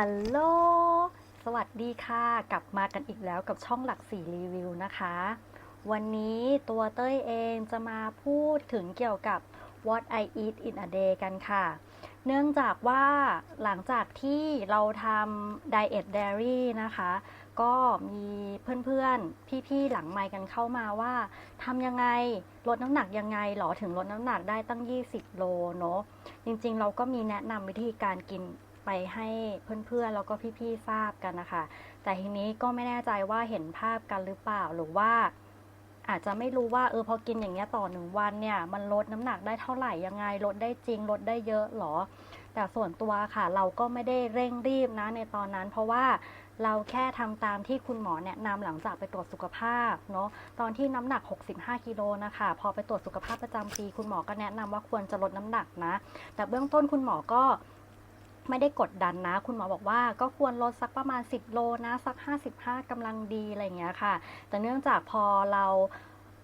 ฮัลโหล สวัสดีค่ะ กลับมากันอีกแล้วกับช่องหลักสี่รีวิวนะคะ วันนี้ตัวเต้ยเองจะมาพูดถึงเกี่ยวกับ what I eat in a day กันค่ะ เนื่องจากว่าหลังจากที่เราทำ Diet Diary นะคะ ก็มีเพื่อนๆ พี่ๆ หลังไมกันเข้ามาว่าทำยังไง ลดน้ำหนักยังไงหรอถึงลดน้ำหนักได้ตั้ง 20 โลเนาะ จริงๆ เราก็มีแนะนำวิธีการกิน ไปให้เพื่อนๆแล้วก็พี่ๆทราบกันนะคะ แต่ทีนี้ก็ไม่แน่ใจว่าเห็นภาพกันหรือเปล่าหรือว่า อาจจะไม่รู้ว่าเออพอกินอย่างเงี้ยต่อหนึ่งวันเนี่ย มันลดน้ำหนักได้เท่าไหร่ยังไงลดได้จริงลดได้เยอะหรอ แต่ส่วนตัวค่ะเราก็ไม่ได้เร่งรีบนะในตอนนั้น เพราะว่าเราแค่ทำตามที่คุณหมอแนะนำหลังจากไปตรวจสุขภาพเนาะตอนที่น้ำหนัก 65กิโลนะคะ พอไปตรวจสุขภาพประจำปี คุณหมอก็แนะนำว่าควรจะลดน้ำหนักนะ แต่เบื้องต้นคุณหมอก็ ไม่ได้กดดันนะ คุณหมอบอกว่าก็ควรลดสักประมาณ 10 โลนะ สัก 55กำลังดีอะไรอย่างเงี้ยค่ะ แต่เนื่องจากพอเรา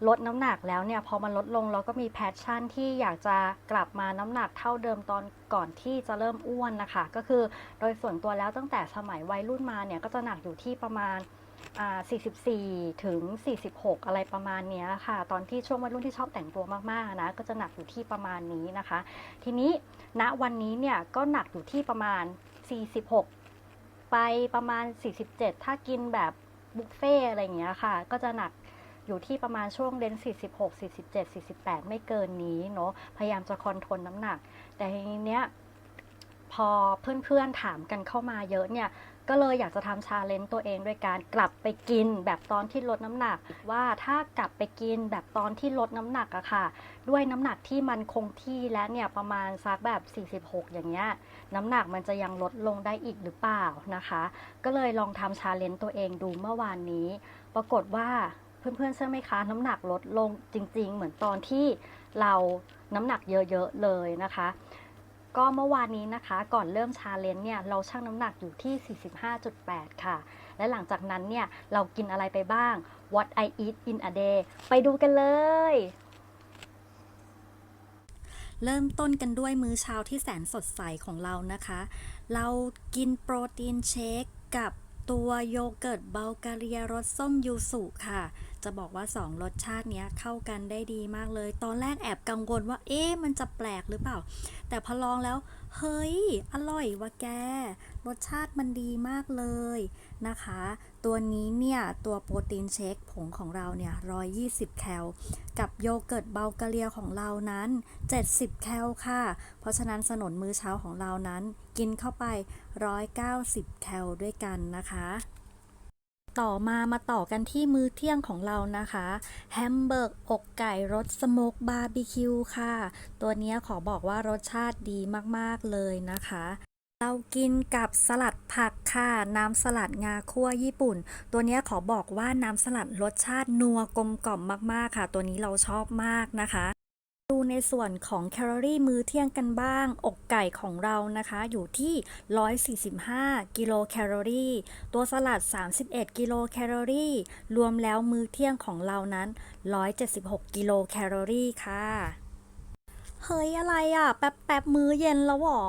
ลดน้ำหนักแล้วเนี่ยพอมันลดลงเราก็มีแพชชั่นที่อยากจะกลับมาน้ำหนักเท่าเดิมตอนก่อนที่จะเริ่มอ้วนนะคะ ก็คือโดยส่วนตัวแล้วตั้งแต่สมัยวัยรุ่นมาเนี่ยก็จะหนักอยู่ที่ประมาณ 44 ถึง 46 อะไรประมาณเนี้ยค่ะ ตอนที่ช่วงวัยรุ่นที่ชอบแต่งตัวมากๆนะ ก็จะหนักอยู่ที่ประมาณนี้นะคะ ทีนี้ณวันนี้เนี่ยก็หนักอยู่ที่ประมาณ 46 ไปประมาณ 47 ถ้ากินแบบบุฟเฟ่อะไรอย่างเงี้ยค่ะ ก็จะหนักอยู่ที่ประมาณช่วงเลน46 47 48 ไม่เกินนี้เนาะ พยายามจะคอนโทรลน้ำหนัก แต่ทีนี้เนี้ยพอเพื่อนๆถามกันเข้ามาเยอะเนี่ยก็เลยอยากจะทำชาเลนจ์ตัวเองด้วยการกลับไปกินแบบตอนที่ลดน้ำหนัก ว่าถ้ากลับไปกินแบบตอนที่ลดน้ำหนักอะค่ะ ด้วยน้ำหนักที่มันคงที่และเนี่ยประมาณสักแบบ 46 อย่างเงี้ยน้ำหนักมันจะยังลดลงได้อีกหรือเปล่านะคะ ก็เลยลองทำชาเลนจ์ตัวเองดูเมื่อวานนี้ ปรากฏว่าเพื่อนๆเชื่อไหมคะ น้ำหนักลดลงจริง ๆ เหมือนตอนที่เราน้ำหนักเยอะๆเลยนะคะ ก็เมื่อวานนี้นะคะก่อนเริ่มชาเลนจ์เนี่ยเราชั่งน้ำหนักอยู่ที่ 45.8 ค่ะ และหลังจากนั้นเนี่ยเรากินอะไรไปบ้าง what I eat in a day ไปดูกันเลย เริ่มต้นกันด้วยมื้อเช้าที่แสนสดใสของเรานะคะ เรากินโปรตีนเชคกับตัวโยเกิร์ตเบลกาเรียรสส้มยูสุค่ะ จะบอกว่า 2 รสชาติเนี้ยเข้ากันได้ดีมากเลย ตอนแรกแอบกังวลว่า เอ๊ะมันจะแปลกหรือเปล่า แต่พอลองแล้ว เฮ้ย อร่อยวะแก รสชาติมันดีมากเลยนะคะ ตัวนี้เนี่ย ตัวโปรตีนเชคผงของเราเนี่ย 120 แคล กับโยเกิร์ตเบลกาเรียของเรานั้น 70 แคลค่ะ เพราะฉะนั้นสนนมื้อเช้าของเรานั้น กินเข้าไป 190 แคลด้วยกันนะคะ ต่อมามาต่อกันที่มื้อเที่ยงของเรานะคะ แฮมเบอร์กอกไก่รสสโมกบาร์บีคิวค่ะ ตัวนี้ขอบอกว่ารสชาติดีมากๆเลยนะคะ เรากินกับสลัดผักค่ะ น้ำสลัดงาคั่วญี่ปุ่น ตัวนี้ขอบอกว่าน้ำสลัดรสชาตินัวกลมกล่อมมากๆค่ะ ตัวนี้เราชอบมากนะคะ ในส่วนของแคลอรี่มื้อเที่ยงกันบ้าง อกไก่ของเรานะคะ อยู่ที่ 145 กิโลแคลอรี่ ตัวสลัด 31 กิโลแคลอรี่ รวมแล้วมื้อเที่ยงของเรานั้น 176 กิโลแคลอรี่ค่ะ เฮ้ยอะไรอะ แป๊บแป๊บมื้อเย็นแล้วหรอ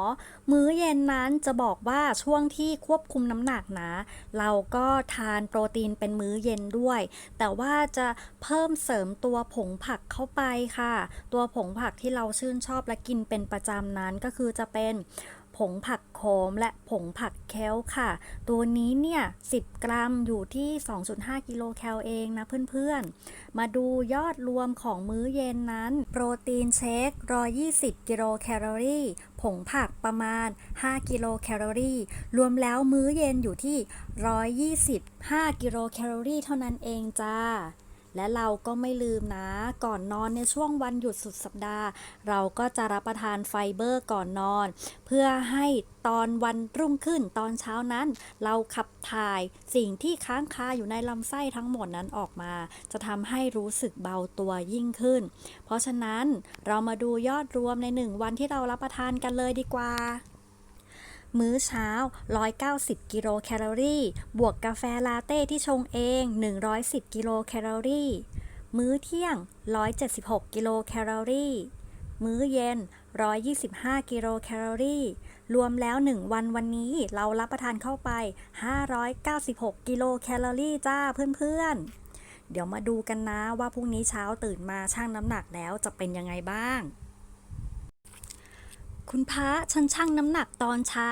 มื้อเย็นนั้นจะบอกว่าช่วงที่ควบคุมน้ำหนักนะ เราก็ทานโปรตีนเป็นมื้อเย็นด้วย แต่ว่าจะเพิ่มเสริมตัวผงผักเข้าไปค่ะ ตัวผงผักที่เราชื่นชอบและกินเป็นประจำนั้นก็คือจะเป็น ผงผักโขมและผงผักแคลค่ะ ตัวนี้เนี่ย 10 กรัมอยู่ที่ 2.5 กิโลแคลเองนะเพื่อนๆ มาดูยอดรวมของมื้อเย็นนั้น โปรตีนเชค 120 กิโลแคลอรี่ ผงผักประมาณ 5 กิโลแคลอรี่ รวมแล้วมื้อเย็นอยู่ที่ 125 กิโลแคลอรี่เท่านั้นเองจ้า และเราก็ไม่ลืมนะ ก่อนนอนในช่วงวันหยุดสุดสัปดาห์ เราก็จะรับประทานไฟเบอร์ก่อนนอน เพื่อให้ตอนวันรุ่งขึ้นตอนเช้านั้น เราขับถ่ายสิ่งที่ค้างคาอยู่ในลำไส้ทั้งหมดนั้นออกมา จะทำให้รู้สึกเบาตัวยิ่งขึ้น เพราะฉะนั้นเรามาดูยอดรวมในหนึ่งวันที่เรารับประทานกันเลยดีกว่า มื้อเช้า 190 กิโลแคลอรี่ บวกกาแฟลาเต้ที่ชงเอง 110 กิโลแคลอรี่ มื้อเที่ยง 176 กิโลแคลอรี่ มื้อเย็น 125 กิโลแคลอรี่ รวมแล้ว 1 วันวันนี้เรารับประทานเข้าไป 596 กิโลแคลอรี่จ้าเพื่อนๆ เดี๋ยวมาดูกันนะว่าพรุ่งนี้เช้าตื่นมาชั่งน้ำหนักแล้วจะเป็นยังไงบ้าง คุณพระฉันชั่งน้ำหนักตอนเช้า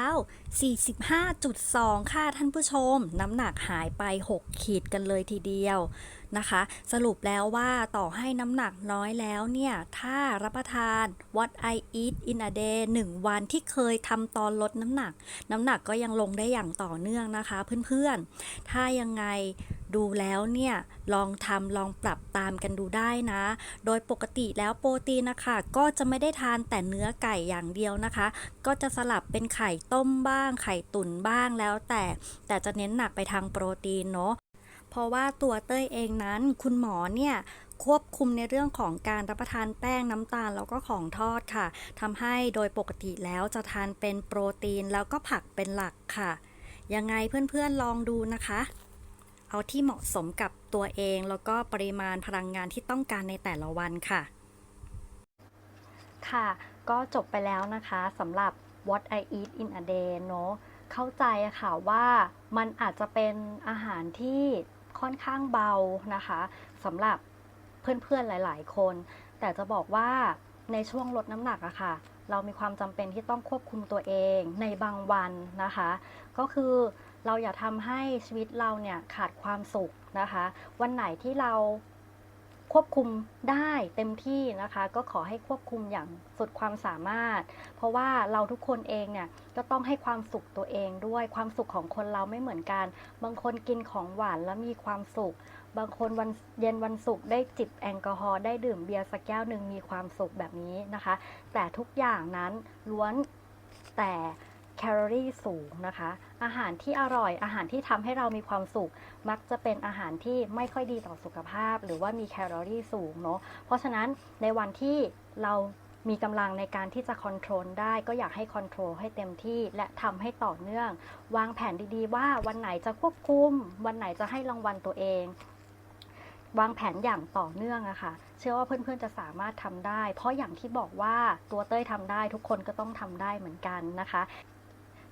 45.2 ค่ะท่านผู้ชม น้ำหนักหายไป 6 ขีดกันเลยทีเดียว นะคะ สรุปแล้วว่าต่อให้น้ำหนักน้อยแล้วเนี่ย ถ้ารับประทาน what I eat in a day 1 วันที่เคยทำตอนลดน้ำหนัก น้ำหนักก็ยังลงได้อย่างต่อเนื่องนะคะเพื่อนๆ ถ้ายังไงดูแล้วเนี่ย ลองทำลองปรับตามกันดูได้นะ โดยปกติแล้วโปรตีนนะคะ ก็จะไม่ได้ทานแต่เนื้อไก่อย่างเดียวนะคะ ก็จะสลับเป็นไข่ต้มบ้าง ไข่ตุ๋นบ้างแล้วแต่ แต่จะเน้นหนักไปทางโปรตีนเนาะ เพราะว่าตัวเต้ยเองนั้น คุณหมอเนี่ยควบคุมในเรื่องของการรับประทานแป้งน้ำตาลแล้วก็ของทอดค่ะทำให้โดยปกติแล้วจะทานเป็นโปรตีนแล้วก็ผักเป็นหลักค่ะ ยังไงเพื่อนๆลองดูนะคะ เอาที่เหมาะสมกับตัวเองแล้วก็ปริมาณพลังงานที่ต้องการในแต่ละวันค่ะ ค่ะ ก็จบไปแล้วนะคะสำหรับ what I eat in a day เนอะเข้าใจอะค่ะว่ามันอาจจะเป็นอาหารที่ ค่อนข้างเบานะคะสำหรับเพื่อนๆหลาย ๆ คน แต่จะบอกว่าในช่วงลดน้ำหนักอะค่ะ เรามีความจำเป็นที่ต้องควบคุมตัวเองในบางวันนะคะ ก็คือเราอย่าทำให้ชีวิตเราเนี่ยขาดความสุขนะคะ วันไหนที่เรา ควบคุมได้เต็มที่นะคะ ก็ขอให้ควบคุมอย่างสุดความสามารถ เพราะว่าเราทุกคนเองเนี่ยก็ต้องให้ความสุขตัวเองด้วยความสุขของคนเราไม่เหมือนกัน บางคนกินของหวานแล้วมีความสุข บางคนวันเย็นวันศุกร์ได้จิบแอลกอฮอล์ได้ดื่มเบียร์สักแก้วหนึ่งมีความสุขแบบนี้นะคะ แต่ทุกอย่างนั้นล้วนแต่ แคลอรี่สูงนะคะ อาหารที่อร่อย อาหารที่ทำให้เรามีความสุข มักจะเป็นอาหารที่ไม่ค่อยดีต่อสุขภาพ หรือว่ามีแคลอรี่สูงเนาะ เพราะฉะนั้นในวันที่เรามีกำลังในการที่จะคอนโทรลได้ก็อยากให้คอนโทรลให้เต็มที่และทำให้ต่อเนื่อง วางแผนดีๆ ว่าวันไหนจะควบคุม วันไหนจะให้รางวัลตัวเอง วางแผนอย่างต่อเนื่องอะค่ะ เชื่อว่าเพื่อนๆจะสามารถทำได้ เพราะอย่างที่บอกว่าตัวเต้ยทำได้ทุกคนก็ต้องทำได้เหมือนกันนะคะ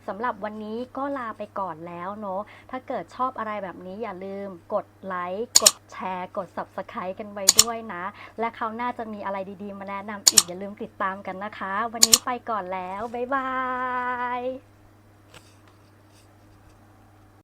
สำหรับวันนี้ก็ลาไปก่อนแล้วเนาะถ้าเกิดชอบอะไรแบบนี้อย่าลืมกดไลค์กดแชร์ กด Subscribe กันไว้ด้วยนะ และคราวหน้าจะมีอะไรดีๆ มาแนะนำอีกอย่าลืมติดตามกันนะคะ วันนี้ไปก่อนแล้ว บ๊ายบาย